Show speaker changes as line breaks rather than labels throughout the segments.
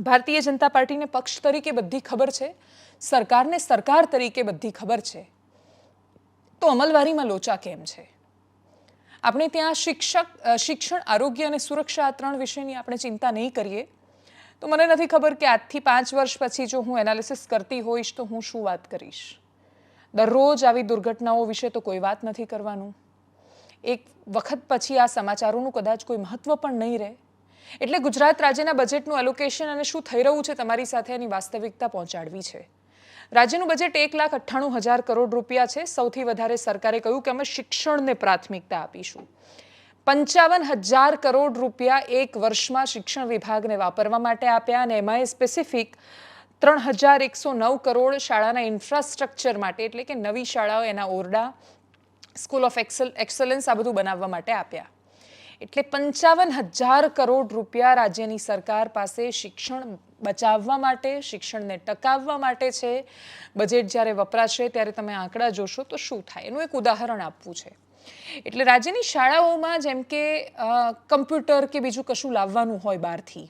ભારતીય જનતા પાર્ટીને પક્ષ તરીકે બધી ખબર છે, સરકારને સરકાર તરીકે બધી ખબર છે. તો અમલવારીમાં લોચા કેમ છે? આપણે ત્યાં શિક્ષક શિક્ષણ, આરોગ્ય અને સુરક્ષા આ ત્રણ વિષયની આપણે ચિંતા નહીં કરીએ. તો મને નથી ખબર કે આજથી પાંચ વર્ષ પછી જો હું એનાલિસિસ કરતી હોઈશ તો હું શું વાત કરીશ? દરરોજ આવી દુર્ઘટનાઓ વિશે તો કોઈ વાત નથી કરવાનું. એક વખત પછી આ સમાચારોનું કદાચ કોઈ મહત્વ પણ નહીં રહે. એટલે ગુજરાત રાજ્યના બજેટનું એલોકેશન અને શું થઈ રહ્યું છે તમારી સાથે એની વાસ્તવિકતા પહોંચાડવી છે. રાજ્યનું બજેટ એક લાખ અઠ્ઠાણું હજાર કરોડ રૂપિયા છે. સૌથી વધારે સરકારે કહ્યું કે અમે શિક્ષણને પ્રાથમિકતા આપીશું. પંચાવન હજાર કરોડ રૂપિયા એક વર્ષમાં શિક્ષણ વિભાગને વાપરવા માટે આપ્યા અને એમાં સ્પેસિફિક ત્રણ હજાર એકસો નવ કરોડ શાળાના ઇન્ફ્રાસ્ટ્રક્ચર માટે, એટલે કે નવી શાળાઓ એના ઓરડા સ્કૂલ ઓફ એક્સલ એક્સલન્સ આ બધું બનાવવા માટે આપ્યા. એટલે પંચાવન હજાર કરોડ રૂપિયા રાજ્યની સરકાર પાસે શિક્ષણ બચાવવા માટે, શિક્ષણને ટકાવવા માટે છે. બજેટ જ્યારે વપરાશે ત્યારે તમે આંકડા જોશો તો શું થાય? એનું એક ઉદાહરણ આપવું છે. એટલે રાજ્યની શાળાઓમાં જેમ કે કમ્પ્યુટર કે બીજું કશું લાવવાનું હોય બહારથી,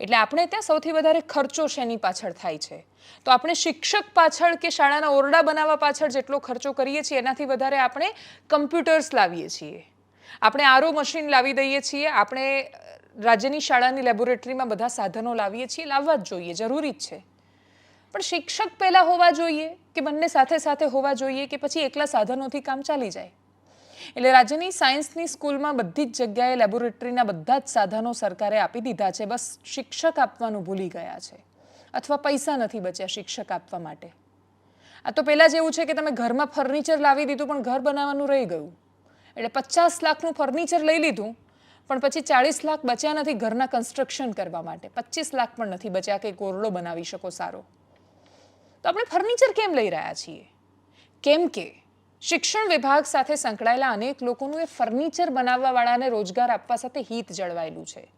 એટલે આપણે ત્યાં સૌથી વધારે ખર્ચો શેની પાછળ થાય છે? તો આપણે શિક્ષક પાછળ કે શાળાના ઓરડા બનાવવા પાછળ જેટલો ખર્ચો કરીએ છીએ, એનાથી વધારે આપણે કમ્પ્યુટર્સ લાવીએ છીએ. આપણે આરો મશીન લાવી દઈએ છીએ, આપણે રાજ્યની શાળાની લેબોરેટરીમાં બધા સાધનો લાવીએ છીએ, લાવવા જ જોઈએ, જરૂરી જ છે. પણ શિક્ષક પહેલાં હોવા જોઈએ કે બંને સાથે સાથે હોવા જોઈએ કે પછી એકલા સાધનોથી કામ ચાલી જાય? એટલે રાજ્યની સાયન્સની સ્કૂલમાં બધી જ જગ્યાએ લેબોરેટરીના બધા જ સાધનો સરકારે આપી દીધા છે, બસ શિક્ષક આપવાનું ભૂલી ગયા છે. અથવા પૈસા નથી બચ્યા શિક્ષક આપવા માટે. આ તો પહેલાં જેવું છે કે તમે ઘરમાં ફર્નિચર લાવી દીધું પણ ઘર બનાવવાનું રહી ગયું. એટલે પચાસ લાખનું ફર્નિચર લઈ લીધું, પણ પછી ચાળીસ લાખ બચ્યા નથી ઘરના કન્સ્ટ્રક્શન કરવા માટે. પચીસ લાખ પણ નથી બચ્યા કે કોરડો બનાવી શકો સારો. તો આપણે ફર્નિચર કેમ લઈ રહ્યા છીએ? કેમ કે શિક્ષણ વિભાગ સાથે સંકળાયેલા અનેક લોકોનું એ ફર્નિચર બનાવવાવાળાને રોજગાર આપવા સાથે હિત જળવાયેલું છે.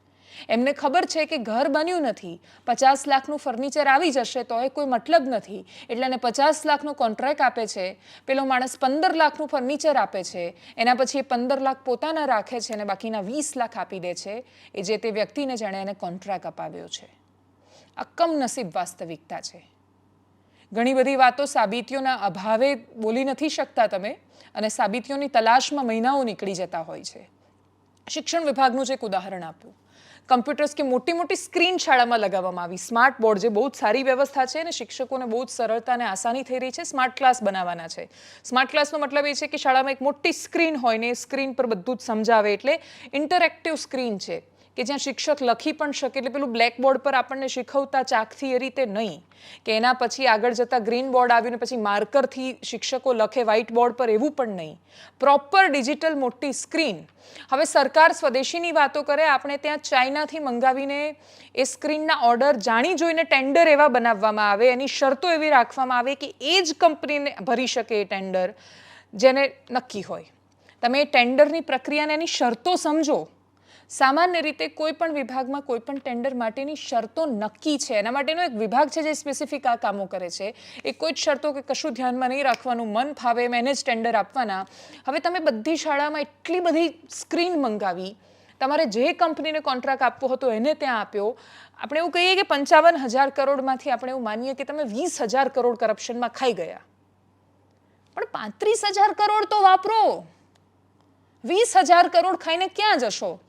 એમને ખબર છે કે ઘર બન્યું નથી. પચાસ લાખનું ફર્નિચર આવી જશે તો એ કોઈ મતલબ નથી. એટલે એને પચાસ લાખનો કોન્ટ્રાક્ટ આપે છે. પેલો માણસ પંદર લાખનું ફર્નિચર આપે છે. એના પછી એ પંદર લાખ પોતાના રાખે છે અને બાકીના વીસ લાખ આપી દે છે. એ જે તે વ્યક્તિને જાણે એને કોન્ટ્રાક્ટ અપાવ્યો છે. આ કમનસીબ વાસ્તવિકતા છે. ઘણી બધી વાતો સાબિતીઓના અભાવે બોલી નથી શકતા તમે અને સાબિતીઓની તલાશમાં મહિનાઓ નીકળી જતા હોય છે. શિક્ષણ વિભાગનું જ એક ઉદાહરણ આપ્યું. કમ્પ્યુટર્સ કે મોટી મોટી સ્ક્રીન શાળામાં લગાવવામાં આવી. સ્માર્ટ બોર્ડ જે બહુ જ સારી વ્યવસ્થા છે અને શિક્ષકોને બહુ જ સરળતા અને આસાની થઈ રહી છે સ્માર્ટ ક્લાસ બનાવવાના છે. સ્માર્ટ ક્લાસનો મતલબ એ છે કે શાળામાં એક મોટી સ્ક્રીન હોય ને સ્ક્રીન પર બધું જ સમજાવે એટલે ઇન્ટરેક્ટિવ સ્ક્રીન છે. કે જ્યાં શિક્ષક લખી પણ શકે એટલે પેલું બ્લેક બોર્ડ પર આપણને શીખવતા ચાકથી એ રીતે નહીં. કે એના પછી આગળ જતાં ગ્રીન બોર્ડ આવ્યું ને પછી માર્કરથી શિક્ષકો લખે વ્હાઇટ બોર્ડ પર એવું પણ નહીં. પ્રોપર ડિજિટલ મોટી સ્ક્રીન હવે સરકાર સ્વદેશીની વાતો કરે, આપણે ત્યાં ચાઇનાથી મંગાવીને એ સ્ક્રીનના ઓર્ડર જાણી જોઈને ટેન્ડર એવા બનાવવામાં આવે, એની શરતો એવી રાખવામાં આવે કે એ જ કંપનીને ભરી શકે એ ટેન્ડર જેને નક્કી હોય. તમે એ ટેન્ડરની પ્રક્રિયાને એની શરતો સમજો. સામાન્ય રીતે કોઈ પણ વિભાગમાં કોઈ પણ ટેન્ડર માટેની શરતો નક્કી છે. એના માટેનો એક વિભાગ છે જે સ્પેસિફિક આ કામો કરે છે. એ કોઈ જ શરતો કે કશું ધ્યાનમાં નહીં રાખવાનું, મન ફાવે એમ એને જ ટેન્ડર આપવાના. હવે તમે બધી શાળામાં એટલી બધી સ્ક્રીન મંગાવી. તમારે જે કંપનીને કોન્ટ્રાક્ટ આપવો હતો એને ત્યાં આપ્યો. આપણે એવું કહીએ કે પંચાવન હજાર કરોડમાંથી આપણે એવું માનીએ કે તમે વીસ હજાર કરોડ કરપ્શનમાં ખાઈ ગયા. પણ પાંત્રીસ હજાર કરોડ તો વાપરો. વીસ હજાર કરોડ ખાઈને ક્યાં જશો?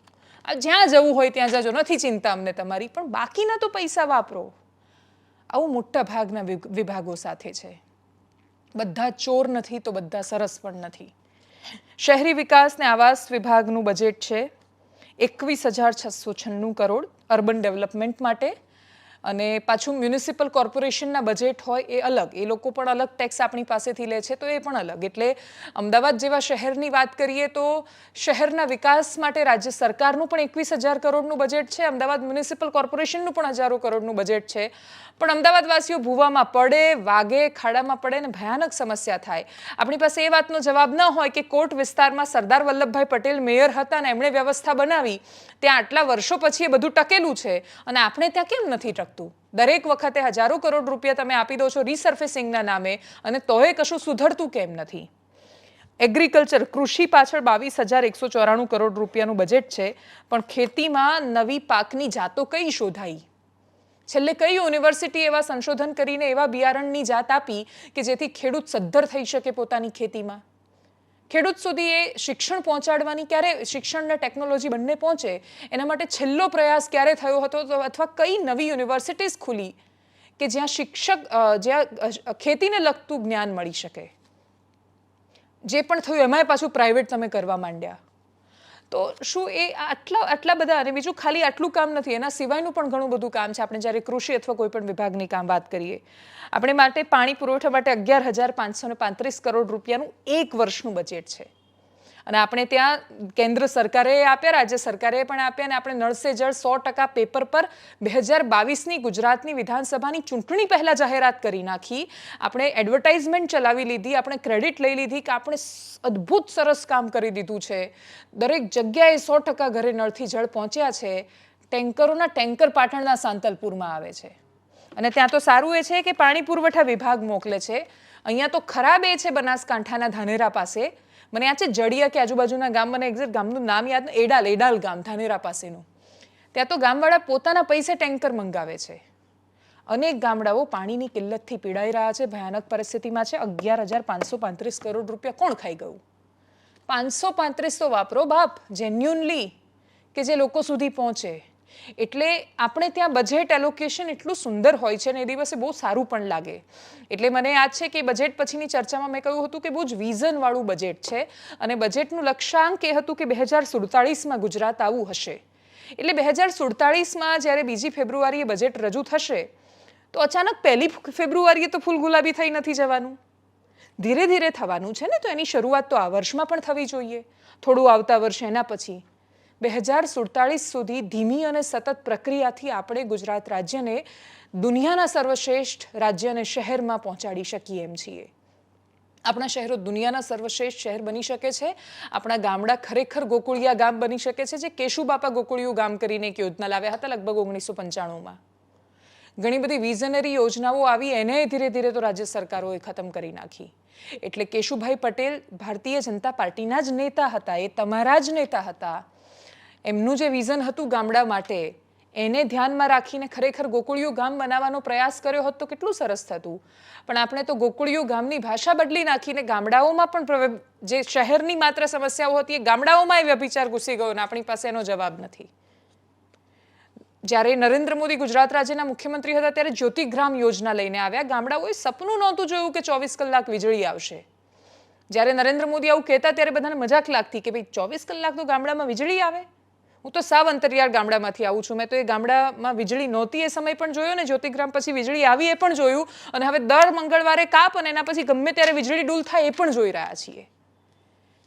જ્યાં જવું હોય ત્યાં જજો, નથી ચિંતા અમને તમારી, પણ બાકીના તો પૈસા વાપરો. આવું મોટા ભાગના વિભાગો સાથે છે. બધા ચોર નથી તો બધા સરસ પણ નથી. શહેરી વિકાસ ને આવાસ વિભાગનું બજેટ છે એકવીસ હજાર છસો છન્નું કરોડ અર્બન ડેવલપમેન્ટ માટે. અને પાછું મ્યુનિસિપલ કોર્પોરેશનના બજેટ હોય એ અલગ. એ લોકો પણ અલગ ટેક્સ આપણી પાસેથી લે છે, તો એ પણ અલગ. એટલે અમદાવાદ જેવા શહેરની વાત કરીએ તો શહેરના વિકાસ માટે રાજ્ય સરકારનું પણ એકવીસ હજાર કરોડનું બજેટ છે, અમદાવાદ મ્યુનિસિપલ કોર્પોરેશનનું પણ હજારો કરોડનું બજેટ છે. પણ અમદાવાદવાસીઓ ભૂવામાં પડે, વાગે, ખાડામાં પડે ને ભયાનક સમસ્યા થાય. આપણી પાસે એ વાતનો જવાબ ન હોય કે કોટ વિસ્તારમાં સરદાર વલ્લભભાઈ પટેલ મેયર હતા અને એમણે વ્યવસ્થા બનાવી. ત્યાં આટલા વર્ષો પછી એ બધું ટકેલું છે અને આપણે ત્યાં કેમ નથી ટકતું દરેક વખતે હજારો કરોડ રૂપિયા તમે આપી દો છો રિસર્ફેસિંગના નામે અને તોય કશું સુધરતું કેમ નથી. એગ્રીકલ્ચર કૃષિ પાછળ બાવીસ હજાર એકસો ચોરાણું કરોડ રૂપિયાનું બજેટ છે, પણ ખેતીમાં નવી પાકની જાતો કઈ શોધાઈ? છેલ્લે કઈ યુનિવર્સિટી એવા સંશોધન કરીને એવા બિયારણની જાત આપી કે જેથી ખેડૂત સદ્ધર થઈ શકે પોતાની ખેતીમાં? ખેડૂત સુધી એ શિક્ષણ પહોંચાડવાની ક્યારે શિક્ષણ અને ટેકનોલોજી બંને પહોંચે, એના માટે છેલ્લો પ્રયાસ ક્યારે થયો હતો? અથવા કઈ નવી યુનિવર્સિટીઝ ખુલી કે જ્યાં શિક્ષક જ્યાં ખેતીને લગતું જ્ઞાન મળી શકે? જે પણ થયું, એમાંય પાછું પ્રાઇવેટ તમે કરવા માંડ્યા. તો શું એ આટલા આટલા બધા અને બીજું ખાલી આટલું કામ નથી, એના સિવાયનું પણ ઘણું બધું કામ છે. આપણે જ્યારે કૃષિ અથવા કોઈ પણ વિભાગની કામ વાત કરીએ, આપણે માટે પાણી પુરવઠા માટે અગિયાર હજાર પાંચસો પાંત્રીસ કરોડ રૂપિયાનું એક વર્ષનું બજેટ છે. અને આપણે ત્યાં કેન્દ્ર સરકારે આપ્યા, રાજ્ય સરકારે પણ આપ્યા અને આપણે નળ સે જળ સો ટકા પેપર પર બે હજાર બાવીસની ગુજરાતની વિધાનસભાની ચૂંટણી પહેલાં જાહેરાત કરી નાખી. આપણે એડવર્ટાઇઝમેન્ટ ચલાવી લીધી, આપણે ક્રેડિટ લઈ લીધી કે આપણે અદ્ભુત સરસ કામ કરી દીધું છે. દરેક જગ્યાએ સો ટકા ઘરે નળથી જળ પહોંચ્યા છે. ટેન્કરોના ટેન્કર પાટણના સાંતલપુરમાં આવે છે. અને ત્યાં તો સારું એ છે કે પાણી પુરવઠા વિભાગ મોકલે છે. અહીંયા તો ખરાબ એ છે બનાસકાંઠાના ધાનેરા પાસે. મને યાદ છે, જડિયા કે આજુબાજુના ગામ, મને એક્ઝેક્ટ ગામનું નામ યાદ એડાલ એડાલ ગામ, ધાનેરા પાસેનું. ત્યાં તો ગામવાળા પોતાના પૈસે ટેન્કર મંગાવે છે. અનેક ગામડાઓ પાણીની કિલ્લતથી પીડાઈ રહ્યા છે, ભયાનક પરિસ્થિતિમાં છે. અગિયાર હજાર પાંચસો પાંત્રીસ કરોડ રૂપિયા કોણ ખાઈ ગયું? પાંચસો પાંત્રીસ તો વાપરો બાપ જેન્યુનલી કે જે લોકો સુધી પહોંચે. એટલે આપણે ત્યાં બજેટ એલોકેશન એટલું સુંદર હોય છે ને એ દિવસે બહુ સારું પણ લાગે. એટલે મને યાદ છે કે બજેટ પછીની ચર્ચામાં મેં કહ્યું હતું કે બહુ જ વિઝનવાળું બજેટ છે અને બજેટનું લક્ષ્યાંક એ હતું કે બે હજાર સુડતાળીસમાં ગુજરાત આવું હશે. એટલે બે હજાર સુડતાળીસમાં જ્યારે બીજી ફેબ્રુઆરીએ બજેટ રજૂ થશે, તો અચાનક પહેલી ફેબ્રુઆરીએ તો ફૂલ ગુલાબી થઈ નથી જવાનું. ધીરે ધીરે થવાનું છે ને, તો એની શરૂઆત તો આ વર્ષમાં પણ થવી જોઈએ. થોડું આવતા વર્ષે એના પછી. બે હજાર સુડતાળીસ સુધી ધીમી અને સતત પ્રક્રિયાથી આપણે ગુજરાત રાજ્યને દુનિયાના સર્વશ્રેષ્ઠ રાજ્ય અને શહેરમાં પહોંચાડી શકીએ એમ છીએ. આપણા શહેરો દુનિયાના સર્વશ્રેષ્ઠ શહેર બની શકે છે. આપણા ગામડા ખરેખર ગોકુળિયા ગામ બની શકે છે, જે કેશુબાપા ગોકુળિયું ગામ કરીને એક યોજના લાવ્યા હતા લગભગ ઓગણીસો પંચાણુંમાં. ઘણી બધી વિઝનરી યોજનાઓ આવી, એને ધીરે ધીરે તો રાજ્ય સરકારોએ ખતમ કરી નાખી. એટલે કેશુભાઈ પટેલ ભારતીય જનતા પાર્ટીના જ નેતા હતા, એ તમારા જ નેતા હતા. એમનું જે વિઝન હતું ગામડા માટે, એને ધ્યાનમાં રાખીને ખરેખર ગોકુળિયું ગામ બનાવવાનો પ્રયાસ કર્યો હોત તો કેટલું સરસ થતું. પણ આપણે તો ગોકુળિયું ગામની ભાષા બદલી નાખીને ગામડાઓમાં પણ જે શહેરની માત્ર સમસ્યાઓ હતી એ ગામડાઓમાં એ વ્યભિચાર ઘૂસી ગયો અને આપણી પાસે એનો જવાબ નથી. જ્યારે નરેન્દ્ર મોદી ગુજરાત રાજ્યના મુખ્યમંત્રી હતા ત્યારે જ્યોતિગ્રામ યોજના લઈને આવ્યા. ગામડાઓએ સપનું નહોતું જોયું કે ચોવીસ કલાક વીજળી આવશે. જ્યારે નરેન્દ્ર મોદી આવું કહેતા ત્યારે બધાને મજાક લાગતી કે ભાઈ ચોવીસ કલાક તો ગામડામાં વીજળી આવે? હું તો સાવ અંતરિયાળ ગામડામાંથી આવું છું. મેં તો એ ગામડામાં વીજળી નહોતી, એ સમય પણ જોયો ને, જ્યોતિગ્રામ પછી વીજળી આવી એ પણ જોયું. અને હવે દર મંગળવારે કાપ અને એના પછી ગમે ત્યારે વીજળી ડૂલ થાય એ પણ જોઈ રહ્યા છીએ.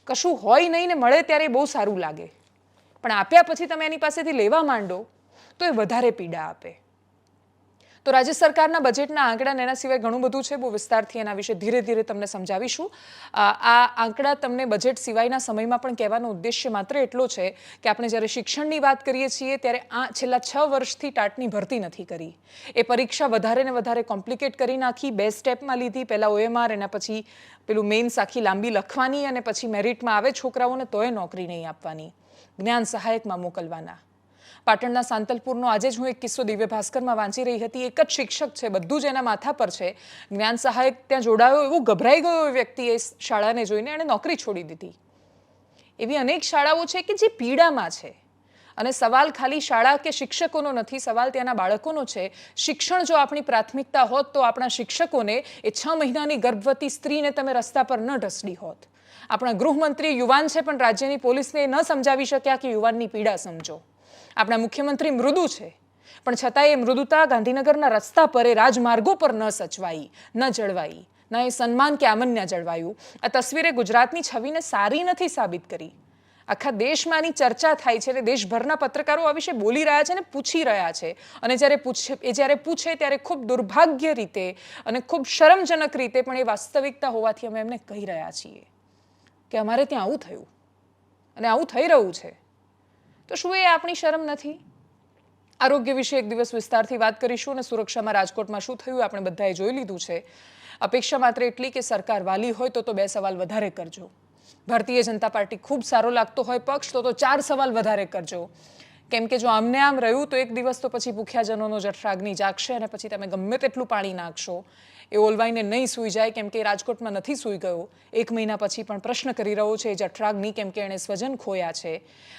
કશું હોય નહીં ને મળે ત્યારે બહુ સારું લાગે. પણ આપ્યા પછી તમે એની પાસેથી લેવા માંડો, તો એ વધારે પીડા આપે. તો રાજ્ય સરકારના બજેટના આંકડાને એના સિવાય ઘણું બધું છે, બહુ વિસ્તારથી એના વિશે ધીરે ધીરે તમને સમજાવીશું. આ આંકડા તમને બજેટ સિવાયના સમયમાં પણ કહેવાનો ઉદ્દેશ્ય માત્ર એટલો છે કે આપણે જ્યારે શિક્ષણની વાત કરીએ છીએ, ત્યારે આ છેલ્લા છ વર્ષથી ટાટની ભરતી નથી કરી. એ પરીક્ષા વધારે ને વધારે કોમ્પ્લિકેટ કરી નાખી, બે સ્ટેપમાં લીધી, પહેલાં ઓએમઆર, એના પછી પેલું મેઇન્સ આખી લાંબી લખવાની અને પછી મેરિટમાં આવે છોકરાઓને તોય નોકરી નહીં આપવાની. જ્ઞાન સહાયકમાં મોકલવાના. પાટણના સાંતલપુરનો આજે જ હું એક કિસ્સો દિવ્ય ભાસ્કરમાં વાંચી રહી હતી. એક જ શિક્ષક છે, બધું જ એના માથા પર છે. જ્ઞાન સહાયક ત્યાં જોડાયો એવો ગભરાઈ ગયો એ વ્યક્તિએ શાળાને જોઈને એણે નોકરી છોડી દીધી. એવી અનેક શાળાઓ છે કે જે પીડામાં છે. અને સવાલ ખાલી શાળા કે શિક્ષકોનો નથી, સવાલ ત્યાંના બાળકોનો છે. શિક્ષણ જો આપણી પ્રાથમિકતા હોત તો આપણા શિક્ષકોને એ છ મહિનાની ગર્ભવતી સ્ત્રીને તમે રસ્તા પર ન ઢસડી હોત. આપણા ગૃહમંત્રી યુવાન છે, પણ રાજ્યની પોલીસને એ ન સમજાવી શક્યા કે યુવાનની પીડા સમજો. આપણા મુખ્યમંત્રી મૃદુ છે. પણ છતાંય એ મૃદુતા ગાંધીનગરના રસ્તા પર એ રાજમાર્ગો પર ન સચવાઈ, ન જળવાઈ, ન એ સન્માન કે આમન્ય જળવાયું. આ તસવીરે ગુજરાતની છબીને સારી નથી સાબિત કરી. આખા દેશમાંની ચર્ચા થાય છે દેશભરના પત્રકારો આ વિશે બોલી રહ્યા છે અને પૂછી રહ્યા છે. અને જ્યારે પૂછે, એ જ્યારે પૂછે ત્યારે ખૂબ દુર્ભાગ્ય રીતે અને ખૂબ શરમજનક રીતે પણ એ વાસ્તવિકતા હોવાથી અમે એમને કહી રહ્યા છીએ કે અમારે ત્યાં આવું થયું. અને આવું થઈ રહ્યું છે. તો શું એ આપણી શરમ નથી? આરોગ્ય વિશે એક દિવસ વિસ્તારથી વાત કરીશું અને સુરક્ષામાં રાજકોટમાં શું થયું આપણે બધાએ જોઈ લીધું છે. અપેક્ષા માત્ર એટલી કે સરકાર વાલી હોય તો તો બે સવાલ વધારે કરજો. ભારતીય જનતા પાર્ટી ખૂબ સારો લાગતો હોય પક્ષ તો તો ચાર સવાલ વધારે કરજો. કેમ કે જો આમને આમ રહ્યું તો એક દિવસ તો પછી ભૂખ્યાજનોનો જઠરાગ્નિ જાગશે અને પછી તમે ગમે તેટલું પાણી નાખશો, એ ઓલવાઈને નહીં સૂઈ જાય કેમ કે રાજકોટમાં નથી સૂઈ ગયો. એક મહિના પછી પણ પ્રશ્ન કરી રહ્યો છે જઠરાગ્નિ કેમ કે એણે સ્વજન ખોયા છે.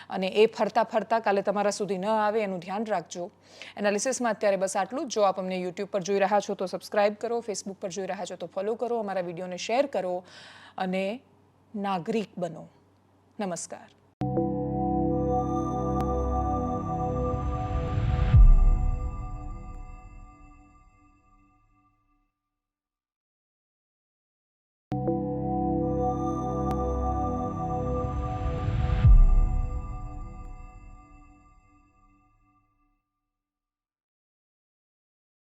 અને એ ફરતા ફરતા કાલે તમારા સુધી ન આવે એનું ધ્યાન રાખજો. એનાલિસિસમાં અત્યારે બસ આટલું જો આપ અમને યુટ્યુબ પર જોઈ રહ્યા છો તો સબસ્ક્રાઇબ કરો, ફેસબુક પર જોઈ રહ્યા છો તો ફોલો કરો, અમારા વિડીયોને શેર કરો અને નાગરિક બનો. નમસ્કાર.